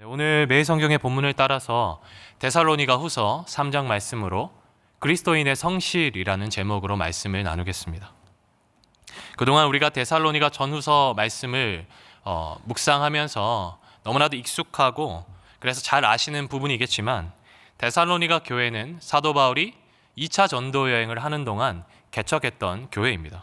네, 오늘 매일 성경의 본문을 따라서 데살로니가 후서 3장 말씀으로 그리스도인의 성실이라는 제목으로 말씀을 나누겠습니다. 그동안 우리가 데살로니가 전후서 말씀을 어, 묵상하면서 너무나도 익숙하고 그래서 잘 아시는 부분이겠지만 데살로니가 교회는 사도 바울이 2차 전도 여행을 하는 동안 개척했던 교회입니다.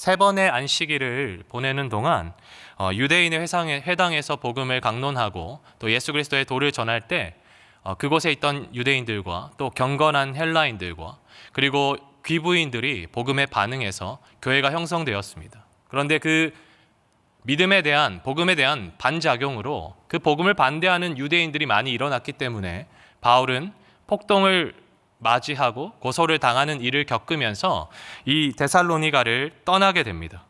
세 번의 안식일을 보내는 동안 어, 유대인의 회상에, 회당에서 복음을 강론하고 또 예수 그리스도의 도를 전할 때 어, 그곳에 있던 유대인들과 또 경건한 헬라인들과 그리고 귀부인들이 복음에 반응해서 교회가 형성되었습니다. 그런데 그 믿음에 대한 복음에 대한 반작용으로 그 복음을 반대하는 유대인들이 많이 일어났기 때문에 바울은 폭동을 맞이하고 고소를 당하는 일을 겪으면서 이 데살로니가를 떠나게 됩니다.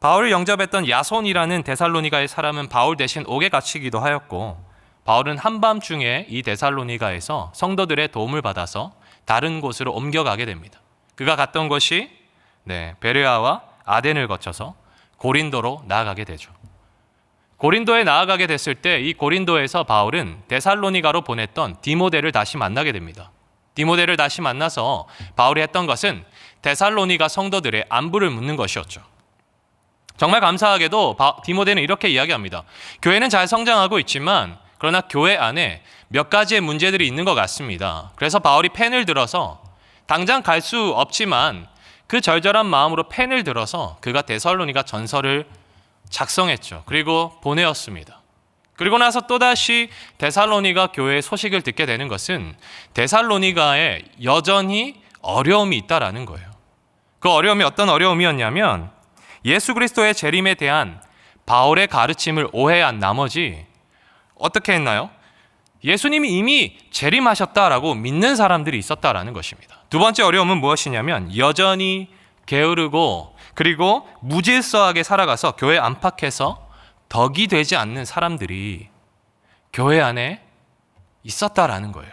바울을 영접했던 야손이라는 데살로니가의 사람은 바울 대신 옥에 갇히기도 하였고 바울은 한밤중에 이 데살로니가에서 성도들의 도움을 받아서 다른 곳으로 옮겨가게 됩니다. 그가 갔던 곳이 네, 베르아와 아덴을 거쳐서 고린도로 나아가게 되죠. 고린도에 나아가게 됐을 때 이 고린도에서 바울은 데살로니가로 보냈던 디모데를 다시 만나게 됩니다. 디모데를 다시 만나서 바울이 했던 것은 데살로니가 성도들의 안부를 묻는 것이었죠. 정말 감사하게도 바- 디모데는 이렇게 이야기합니다. 교회는 잘 성장하고 있지만 그러나 교회 안에 몇 가지의 문제들이 있는 것 같습니다. 그래서 바울이 펜을 들어서 당장 갈 수 없지만 그 절절한 마음으로 펜을 들어서 그가 데살로니가 전설을 작성했죠. 그리고 보내었습니다. 그리고 나서 또다시 데살로니가 교회의 소식을 듣게 되는 것은 데살로니가에 여전히 어려움이 있다라는 거예요. 그 어려움이 어떤 어려움이었냐면 예수 그리스도의 재림에 대한 바울의 가르침을 오해한 나머지 어떻게 했나요? 예수님이 이미 재림하셨다라고 믿는 사람들이 있었다라는 것입니다. 두 번째 어려움은 무엇이냐면 여전히 게으르고 그리고 무질서하게 살아가서 교회 안팎에서 덕이 되지 않는 사람들이 교회 안에 있었다라는 거예요.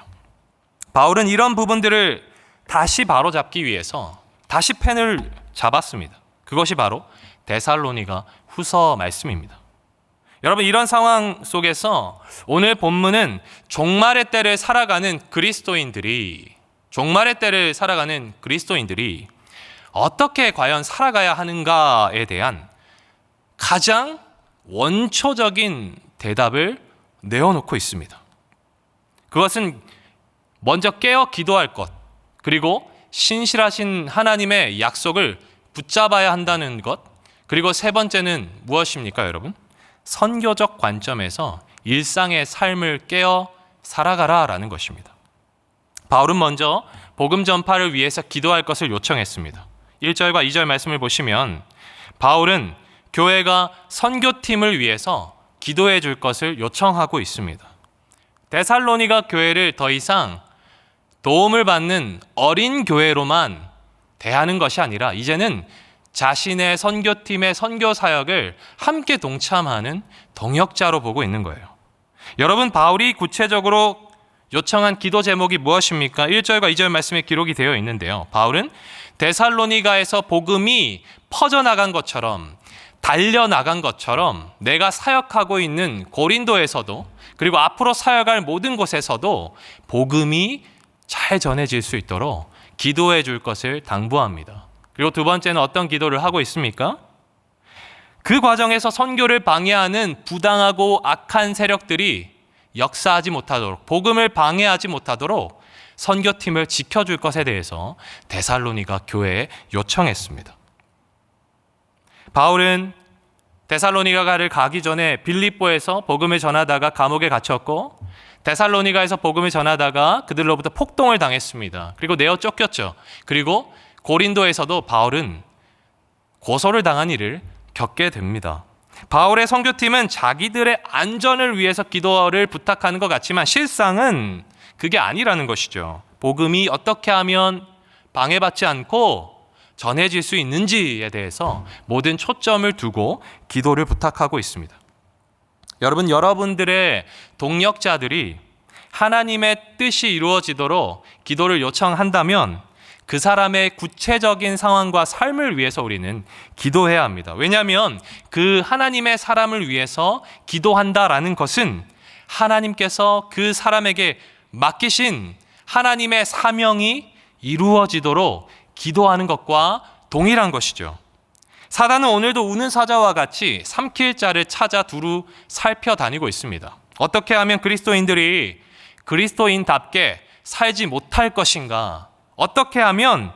바울은 이런 부분들을 다시 바로잡기 위해서 다시 펜을 잡았습니다. 그것이 바로 데살로니가 후서 말씀입니다. 여러분 이런 상황 속에서 오늘 본문은 종말의 때를 살아가는 그리스도인들이 종말의 때를 살아가는 그리스도인들이 어떻게 과연 살아가야 하는가에 대한 가장 원초적인 대답을 내어놓고 있습니다. 그것은 먼저 깨어 기도할 것, 그리고 신실하신 하나님의 약속을 붙잡아야 한다는 것, 그리고 세 번째는 무엇입니까, 여러분? 선교적 관점에서 일상의 삶을 깨어 살아가라라는 것입니다. 바울은 먼저 복음 전파를 위해서 기도할 것을 요청했습니다. 1절과 2절 말씀을 보시면 바울은 교회가 선교팀을 위해서 기도해 줄 것을 요청하고 있습니다. 데살로니가 교회를 더 이상 도움을 받는 어린 교회로만 대하는 것이 아니라 이제는 자신의 선교팀의 선교 사역을 함께 동참하는 동역자로 보고 있는 거예요. 여러분 바울이 구체적으로 요청한 기도 제목이 무엇입니까? 1절과 2절 말씀에 기록이 되어 있는데요. 바울은 데살로니가에서 복음이 퍼져나간 것처럼 달려나간 것처럼 내가 사역하고 있는 고린도에서도 그리고 앞으로 사역할 모든 곳에서도 복음이 잘 전해질 수 있도록 기도해 줄 것을 당부합니다. 그리고 두 번째는 어떤 기도를 하고 있습니까? 그 과정에서 선교를 방해하는 부당하고 악한 세력들이 역사하지 못하도록 복음을 방해하지 못하도록 선교팀을 지켜줄 것에 대해서 데살로니가 교회에 요청했습니다. 바울은 데살로니가를 가기 전에 빌립보에서 복음을 전하다가 감옥에 갇혔고 데살로니가에서 복음을 전하다가 그들로부터 폭동을 당했습니다. 그리고 내어 쫓겼죠. 그리고 고린도에서도 바울은 고소를 당한 일을 겪게 됩니다. 바울의 선교팀은 자기들의 안전을 위해서 기도를 부탁하는 것 같지만 실상은 그게 아니라는 것이죠. 복음이 어떻게 하면 방해받지 않고 전해질 수 있는지에 대해서 모든 초점을 두고 기도를 부탁하고 있습니다. 여러분, 여러분들의 동력자들이 하나님의 뜻이 이루어지도록 기도를 요청한다면 그 사람의 구체적인 상황과 삶을 위해서 우리는 기도해야 합니다. 왜냐하면 그 하나님의 사람을 위해서 기도한다라는 것은 하나님께서 그 사람에게 맡기신 하나님의 사명이 이루어지도록 기도하는 것과 동일한 것이죠. 사단은 오늘도 우는 사자와 같이 삼킬 자를 찾아 두루 살펴다니고 있습니다. 어떻게 하면 그리스도인들이 그리스도인답게 살지 못할 것인가? 어떻게 하면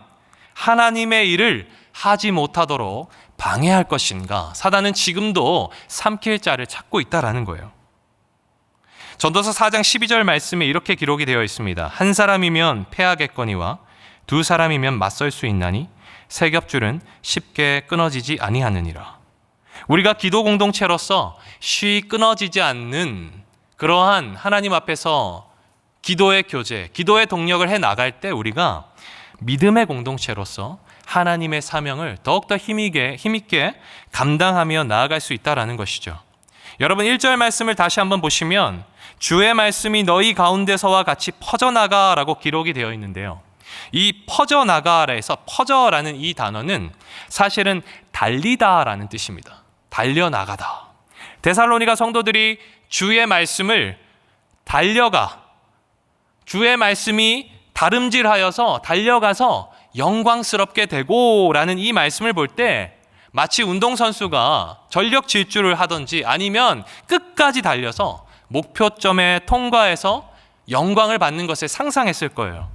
하나님의 일을 하지 못하도록 방해할 것인가? 사단은 지금도 삼킬 자를 찾고 있다라는 거예요. 전도서 4장 12절 말씀에 이렇게 기록이 되어 있습니다. 한 사람이면 패하겠거니와 두 사람이면 맞설 수 있나니 세 겹줄은 쉽게 끊어지지 아니하느니라. 우리가 기도 공동체로서 쉬 끊어지지 않는 그러한 하나님 앞에서 기도의 교제, 기도의 동력을 해 나갈 때 우리가 믿음의 공동체로서 하나님의 사명을 더욱더 힘있게, 힘있게 감당하며 나아갈 수 있다라는 것이죠. 여러분 1절 말씀을 다시 한번 보시면 주의 말씀이 너희 가운데서와 같이 퍼져나가라고 기록이 되어 있는데요. 이 퍼져나가라에서 퍼져라는 이 단어는 사실은 달리다라는 뜻입니다. 달려나가다. 데살로니가 성도들이 주의 말씀을 달려가 주의 말씀이 다름질하여서 달려가서 영광스럽게 되고라는 이 말씀을 볼 때 마치 운동선수가 전력 질주를 하든지 아니면 끝까지 달려서 목표점에 통과해서 영광을 받는 것을 상상했을 거예요.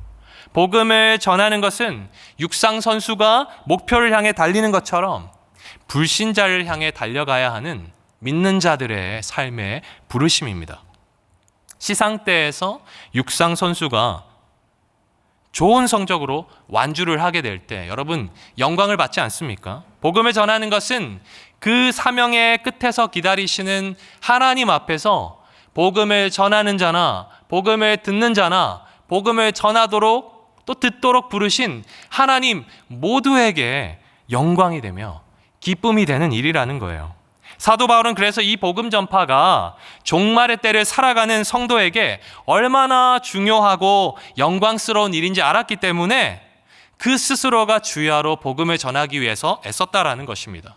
복음을 전하는 것은 육상 선수가 목표를 향해 달리는 것처럼 불신자를 향해 달려가야 하는 믿는 자들의 삶의 부르심입니다. 시상대에서 육상 선수가 좋은 성적으로 완주를 하게 될 때 여러분 영광을 받지 않습니까? 복음을 전하는 것은 그 사명의 끝에서 기다리시는 하나님 앞에서 복음을 전하는 자나 복음을 듣는 자나 복음을 전하도록 또 듣도록 부르신 하나님 모두에게 영광이 되며 기쁨이 되는 일이라는 거예요. 사도 바울은 그래서 이 복음 전파가 종말의 때를 살아가는 성도에게 얼마나 중요하고 영광스러운 일인지 알았기 때문에 그 스스로가 주야로 복음을 전하기 위해서 애썼다라는 것입니다.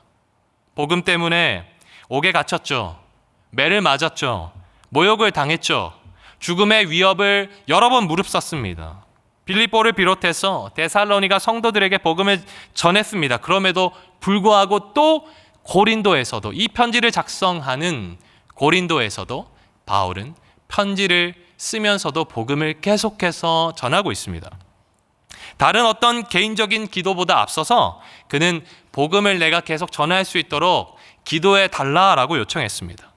복음 때문에 옥에 갇혔죠. 매를 맞았죠. 모욕을 당했죠. 죽음의 위협을 여러 번 무릅썼습니다. 빌립보를 비롯해서 데살로니가 성도들에게 복음을 전했습니다. 그럼에도 불구하고 또 고린도에서도 이 편지를 작성하는 고린도에서도 바울은 편지를 쓰면서도 복음을 계속해서 전하고 있습니다. 다른 어떤 개인적인 기도보다 앞서서 그는 복음을 내가 계속 전할 수 있도록 기도해 달라라고 요청했습니다.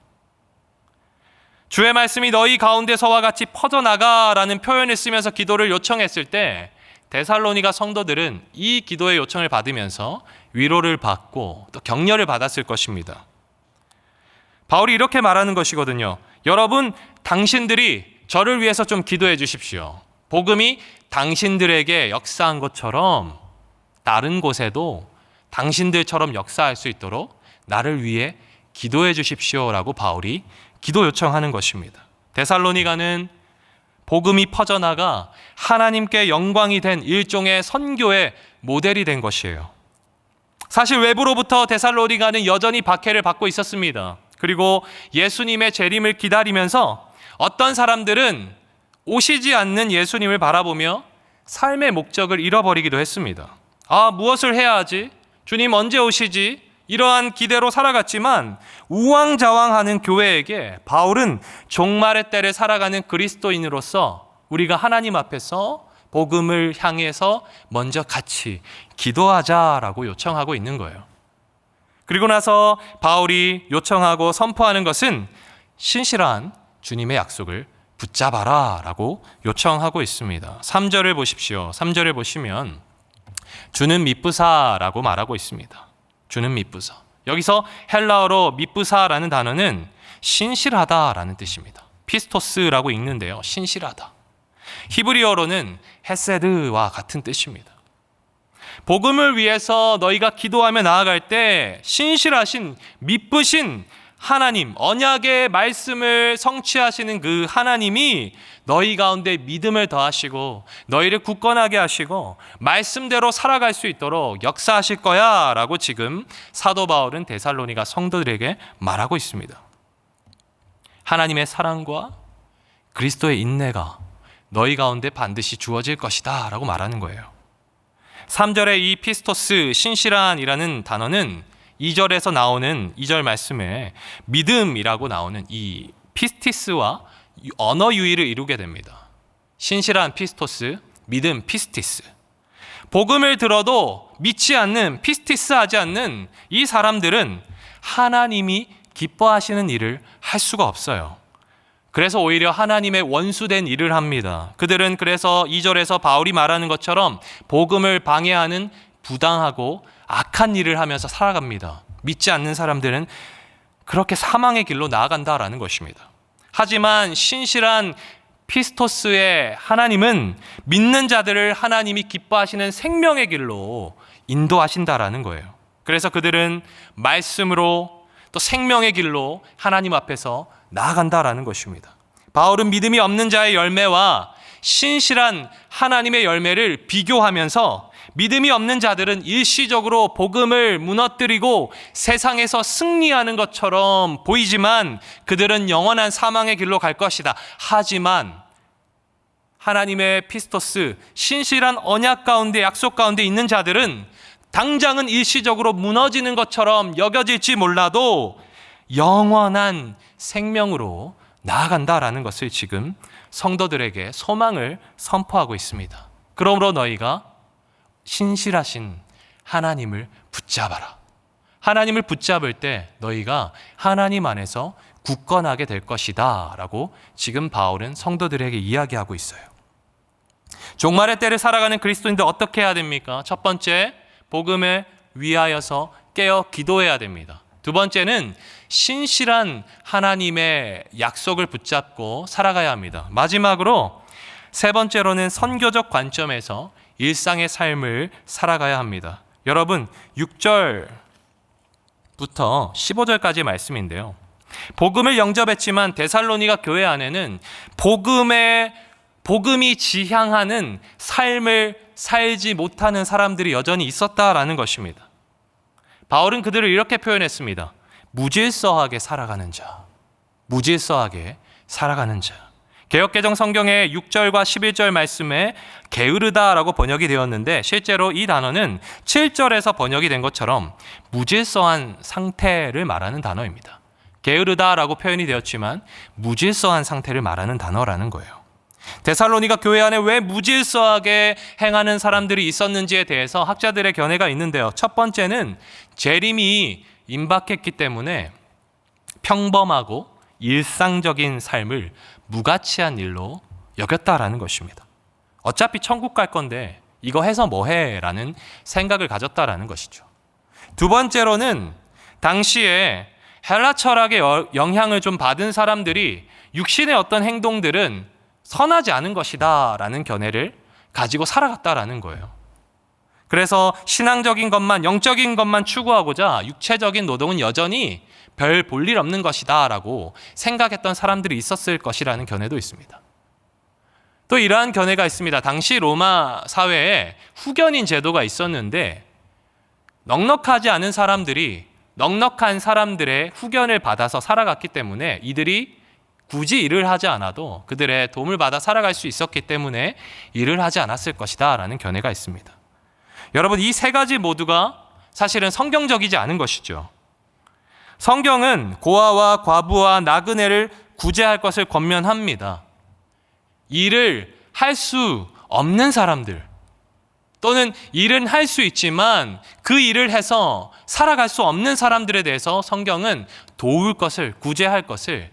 주의 말씀이 너희 가운데서와 같이 퍼져나가라는 표현을 쓰면서 기도를 요청했을 때 데살로니가 성도들은 이 기도의 요청을 받으면서 위로를 받고 또 격려를 받았을 것입니다. 바울이 이렇게 말하는 것이거든요. 여러분, 당신들이 저를 위해서 좀 기도해 주십시오. 복음이 당신들에게 역사한 것처럼 다른 곳에도 당신들처럼 역사할 수 있도록 나를 위해 기도해 주십시오라고 바울이 기도 요청하는 것입니다. 데살로니가는 복음이 퍼져나가 하나님께 영광이 된 일종의 선교의 모델이 된 것이에요. 사실 외부로부터 데살로니가는 여전히 박해를 받고 있었습니다. 그리고 예수님의 재림을 기다리면서 어떤 사람들은 오시지 않는 예수님을 바라보며 삶의 목적을 잃어버리기도 했습니다. 아, 무엇을 해야 하지? 주님 언제 오시지? 이러한 기대로 살아갔지만 우왕좌왕하는 교회에게 바울은 종말의 때를 살아가는 그리스도인으로서 우리가 하나님 앞에서 복음을 향해서 먼저 같이 기도하자라고 요청하고 있는 거예요. 그리고 나서 바울이 요청하고 선포하는 것은 신실한 주님의 약속을 붙잡아라 라고 요청하고 있습니다. 3절을 보십시오. 3절을 보시면 주는 미쁘사라고 말하고 있습니다. 주는 미쁘사. 여기서 헬라어로 미쁘사라는 단어는 신실하다라는 뜻입니다. 피스토스라고 읽는데요. 신실하다. 히브리어로는 헤세드와 같은 뜻입니다. 복음을 위해서 너희가 기도하며 나아갈 때 신실하신 미쁘신 하나님, 언약의 말씀을 성취하시는 그 하나님이 너희 가운데 믿음을 더하시고 너희를 굳건하게 하시고 말씀대로 살아갈 수 있도록 역사하실 거야 라고 지금 사도 바울은 데살로니가 성도들에게 말하고 있습니다. 하나님의 사랑과 그리스도의 인내가 너희 가운데 반드시 주어질 것이다 라고 말하는 거예요. 3절의 이 피스토스 신실한이라는 단어는 2절에서 나오는 2절 말씀에 믿음이라고 나오는 이 피스티스와 언어 유의를 이루게 됩니다. 신실한 피스토스, 믿음 피스티스. 복음을 들어도 믿지 않는 피스티스 하지 않는 이 사람들은 하나님이 기뻐하시는 일을 할 수가 없어요. 그래서 오히려 하나님의 원수된 일을 합니다. 그들은 그래서 2절에서 바울이 말하는 것처럼 복음을 방해하는 부당하고 악한 일을 하면서 살아갑니다. 믿지 않는 사람들은 그렇게 사망의 길로 나아간다라는 것입니다. 하지만 신실한 피스토스의 하나님은 믿는 자들을 하나님이 기뻐하시는 생명의 길로 인도하신다라는 거예요. 그래서 그들은 말씀으로 또 생명의 길로 하나님 앞에서 나아간다라는 것입니다. 바울은 믿음이 없는 자의 열매와 신실한 하나님의 열매를 비교하면서 믿음이 없는 자들은 일시적으로 복음을 무너뜨리고 세상에서 승리하는 것처럼 보이지만 그들은 영원한 사망의 길로 갈 것이다. 하지만 하나님의 피스토스 신실한 언약 가운데 약속 가운데 있는 자들은 당장은 일시적으로 무너지는 것처럼 여겨질지 몰라도 영원한 생명으로 나아간다라는 것을 지금 성도들에게 소망을 선포하고 있습니다. 그러므로 너희가 신실하신 하나님을 붙잡아라. 하나님을 붙잡을 때 너희가 하나님 안에서 굳건하게 될 것이다. 라고 지금 바울은 성도들에게 이야기하고 있어요. 종말의 때를 살아가는 그리스도인들 어떻게 해야 됩니까? 첫 번째, 복음에 위하여서 깨어 기도해야 됩니다. 두 번째는 신실한 하나님의 약속을 붙잡고 살아가야 합니다. 마지막으로 세 번째로는 선교적 관점에서 일상의 삶을 살아가야 합니다. 여러분, 6절부터 15절까지 말씀인데요. 복음을 영접했지만 데살로니가 교회 안에는 복음의 복음이 지향하는 삶을 살지 못하는 사람들이 여전히 있었다라는 것입니다. 바울은 그들을 이렇게 표현했습니다. 무질서하게 살아가는 자. 무질서하게 살아가는 자. 개혁개정 성경의 6절과 11절 말씀에 게으르다라고 번역이 되었는데 실제로 이 단어는 7절에서 번역이 된 것처럼 무질서한 상태를 말하는 단어입니다. 게으르다라고 표현이 되었지만 무질서한 상태를 말하는 단어라는 거예요. 데살로니가 교회 안에 왜 무질서하게 행하는 사람들이 있었는지에 대해서 학자들의 견해가 있는데요. 첫 번째는 재림이 임박했기 때문에 평범하고 일상적인 삶을 무가치한 일로 여겼다라는 것입니다. 어차피 천국 갈 건데 이거 해서 뭐 해? 라는 생각을 가졌다라는 것이죠. 두 번째로는 당시에 헬라 철학의 영향을 좀 받은 사람들이 육신의 어떤 행동들은 선하지 않은 것이다 라는 견해를 가지고 살아갔다라는 거예요. 그래서 신앙적인 것만, 영적인 것만 추구하고자 육체적인 노동은 여전히 별 볼 일 없는 것이다 라고 생각했던 사람들이 있었을 것이라는 견해도 있습니다. 또 이러한 견해가 있습니다. 당시 로마 사회에 후견인 제도가 있었는데 넉넉하지 않은 사람들이 넉넉한 사람들의 후견을 받아서 살아갔기 때문에 이들이 굳이 일을 하지 않아도 그들의 도움을 받아 살아갈 수 있었기 때문에 일을 하지 않았을 것이다 라는 견해가 있습니다. 여러분, 이 세 가지 모두가 사실은 성경적이지 않은 것이죠. 성경은 고아와 과부와 나그네를 구제할 것을 권면합니다. 일을 할 수 없는 사람들, 또는 일은 할 수 있지만 그 일을 해서 살아갈 수 없는 사람들에 대해서 성경은 도울 것을, 구제할 것을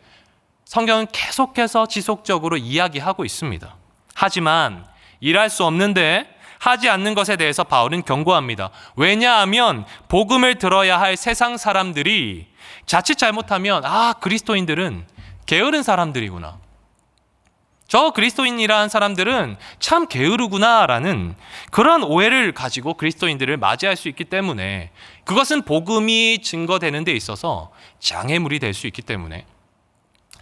성경은 계속해서 지속적으로 이야기하고 있습니다. 하지만 일할 수 없는데 하지 않는 것에 대해서 바울은 경고합니다. 왜냐하면 복음을 들어야 할 세상 사람들이 자칫 잘못하면 아, 그리스도인들은 게으른 사람들이구나. 저 그리스도인이라는 사람들은 참 게으르구나라는 그런 오해를 가지고 그리스도인들을 맞이할 수 있기 때문에 그것은 복음이 증거되는 데 있어서 장애물이 될 수 있기 때문에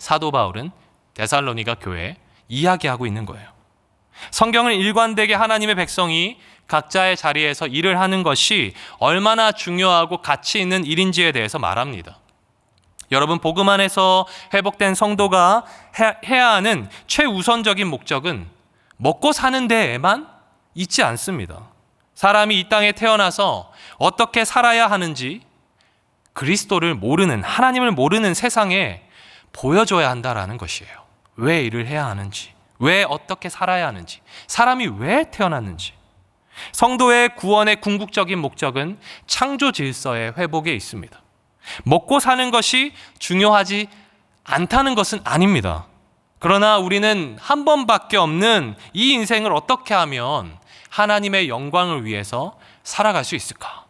사도 바울은 데살로니가 교회에 이야기하고 있는 거예요. 성경은 일관되게 하나님의 백성이 각자의 자리에서 일을 하는 것이 얼마나 중요하고 가치 있는 일인지에 대해서 말합니다. 여러분 복음 안에서 회복된 성도가 해- 해야 하는 최우선적인 목적은 먹고 사는 데에만 있지 않습니다. 사람이 이 땅에 태어나서 어떻게 살아야 하는지 그리스도를 모르는 하나님을 모르는 세상에 보여줘야 한다라는 것이에요. 왜 일을 해야 하는지, 왜 어떻게 살아야 하는지, 사람이 왜 태어났는지. 성도의 구원의 궁극적인 목적은 창조 질서의 회복에 있습니다. 먹고 사는 것이 중요하지 않다는 것은 아닙니다. 그러나 우리는 한 번밖에 없는 이 인생을 어떻게 하면 하나님의 영광을 위해서 살아갈 수 있을까?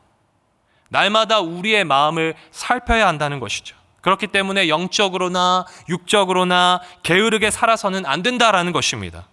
날마다 우리의 마음을 살펴야 한다는 것이죠. 그렇기 때문에 영적으로나 육적으로나 게으르게 살아서는 안 된다라는 것입니다.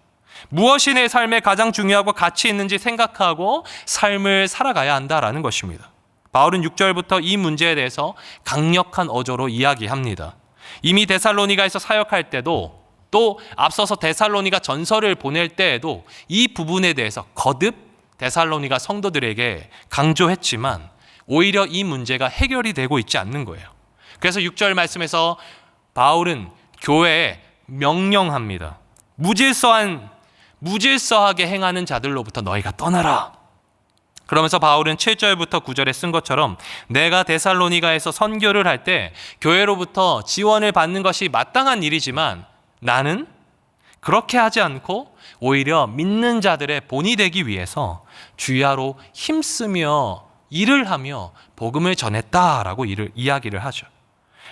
무엇이 내 삶에 가장 중요하고 가치 있는지 생각하고 삶을 살아가야 한다라는 것입니다. 바울은 6절부터 이 문제에 대해서 강력한 어조로 이야기합니다. 이미 데살로니가에서 사역할 때도 또 앞서서 데살로니가 전설을 보낼 때에도 이 부분에 대해서 거듭 데살로니가 성도들에게 강조했지만 오히려 이 문제가 해결이 되고 있지 않는 거예요. 그래서 6절 말씀에서 바울은 교회에 명령합니다. 무질서한 무질서하게 행하는 자들로부터 너희가 떠나라. 그러면서 바울은 7절부터 9절에 쓴 것처럼 내가 데살로니가에서 선교를 할 때 교회로부터 지원을 받는 것이 마땅한 일이지만 나는 그렇게 하지 않고 오히려 믿는 자들의 본이 되기 위해서 주야로 힘쓰며 일을 하며 복음을 전했다라고 이야기를 하죠.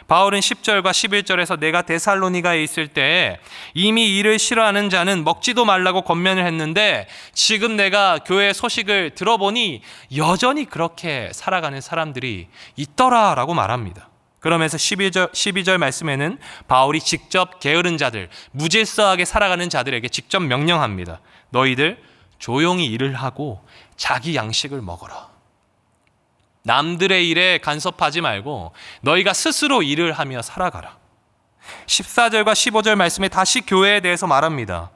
바울은 10절과 11절에서 내가 데살로니가에 있을 때 이미 일을 싫어하는 자는 먹지도 말라고 권면을 했는데 지금 내가 교회 소식을 들어보니 여전히 그렇게 살아가는 사람들이 있더라라고 말합니다. 그러면서 12절, 12절 말씀에는 바울이 직접 게으른 자들, 무질서하게 살아가는 자들에게 직접 명령합니다. 너희들 조용히 일을 하고 자기 양식을 먹어라. 남들의 일에 간섭하지 말고 너희가 스스로 일을 하며 살아가라. 14절과 15절 말씀에 다시 교회에 대해서 말합니다.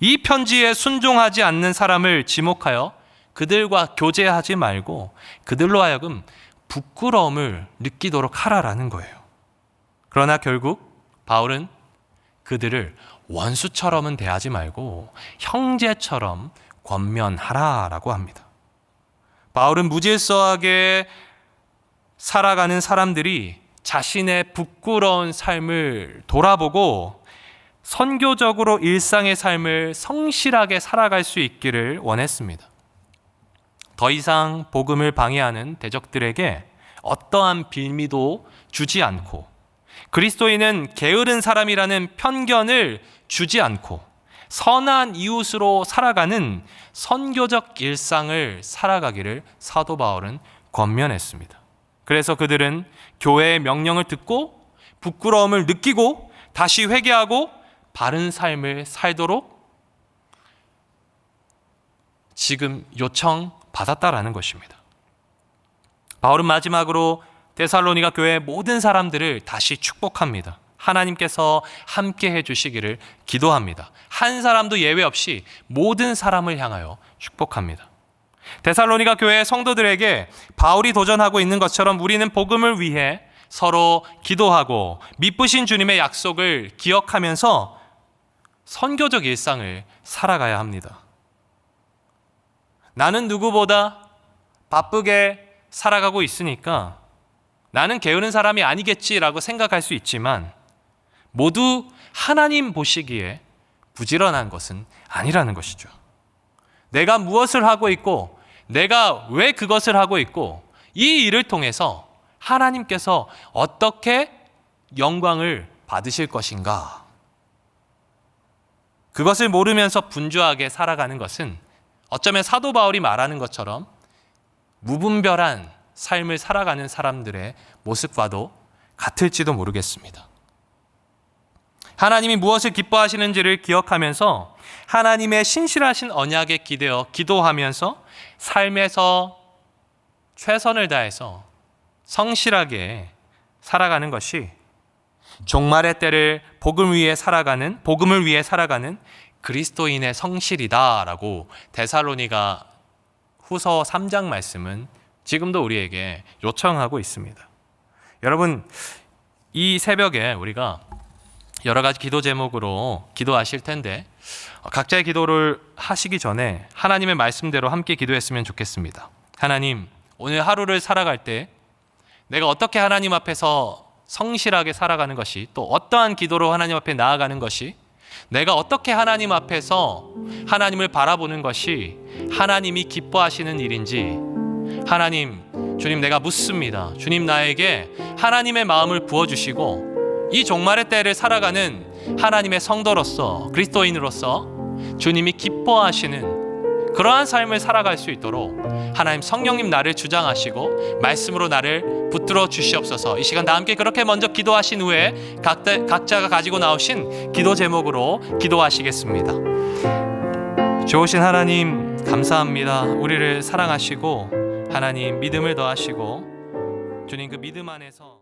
이 편지에 순종하지 않는 사람을 지목하여 그들과 교제하지 말고 그들로 하여금 부끄러움을 느끼도록 하라라는 거예요. 그러나 결국 바울은 그들을 원수처럼은 대하지 말고 형제처럼 권면하라라고 합니다. 바울은 무질서하게 살아가는 사람들이 자신의 부끄러운 삶을 돌아보고 선교적으로 일상의 삶을 성실하게 살아갈 수 있기를 원했습니다. 더 이상 복음을 방해하는 대적들에게 어떠한 빌미도 주지 않고 그리스도인은 게으른 사람이라는 편견을 주지 않고 선한 이웃으로 살아가는 선교적 일상을 살아가기를 사도 바울은 권면했습니다. 그래서 그들은 교회의 명령을 듣고 부끄러움을 느끼고 다시 회개하고 바른 삶을 살도록 지금 요청 받았다라는 것입니다. 바울은 마지막으로 데살로니가 교회의 모든 사람들을 다시 축복합니다. 하나님께서 함께 해 주시기를 기도합니다. 한 사람도 예외 없이 모든 사람을 향하여 축복합니다. 데살로니가 교회 성도들에게 바울이 도전하고 있는 것처럼 우리는 복음을 위해 서로 기도하고 미쁘신 주님의 약속을 기억하면서 선교적 일상을 살아가야 합니다. 나는 누구보다 바쁘게 살아가고 있으니까 나는 게으른 사람이 아니겠지라고 생각할 수 있지만 모두 하나님 보시기에 부지런한 것은 아니라는 것이죠. 내가 무엇을 하고 있고 내가 왜 그것을 하고 있고 이 일을 통해서 하나님께서 어떻게 영광을 받으실 것인가? 그것을 모르면서 분주하게 살아가는 것은 어쩌면 사도 바울이 말하는 것처럼 무분별한 삶을 살아가는 사람들의 모습과도 같을지도 모르겠습니다. 하나님이 무엇을 기뻐하시는지를 기억하면서 하나님의 신실하신 언약에 기대어 기도하면서 삶에서 최선을 다해서 성실하게 살아가는 것이 종말의 때를 복음 위에 살아가는 복음을 위해 살아가는 그리스도인의 성실이다라고 데살로니가 후서 3장 말씀은 지금도 우리에게 요청하고 있습니다. 여러분 이 새벽에 우리가 여러 가지 기도 제목으로 기도하실 텐데 어, 각자의 기도를 하시기 전에 하나님의 말씀대로 함께 기도했으면 좋겠습니다. 하나님, 오늘 하루를 살아갈 때 내가 어떻게 하나님 앞에서 성실하게 살아가는 것이 또 어떠한 기도로 하나님 앞에 나아가는 것이 내가 어떻게 하나님 앞에서 하나님을 바라보는 것이 하나님이 기뻐하시는 일인지 하나님 주님 내가 묻습니다. 주님 나에게 하나님의 마음을 부어 주시고 이 종말의 때를 살아가는 하나님의 성도로서 그리스도인으로서 주님이 기뻐하시는 그러한 삶을 살아갈 수 있도록 하나님 성령님 나를 주장하시고 말씀으로 나를 붙들어 주시옵소서. 이 시간 다 함께 그렇게 먼저 기도하신 후에 각자, 각자가 가지고 나오신 기도 제목으로 기도하시겠습니다. 좋으신 하나님 감사합니다. 우리를 사랑하시고 하나님 믿음을 더하시고 주님 그 믿음 안에서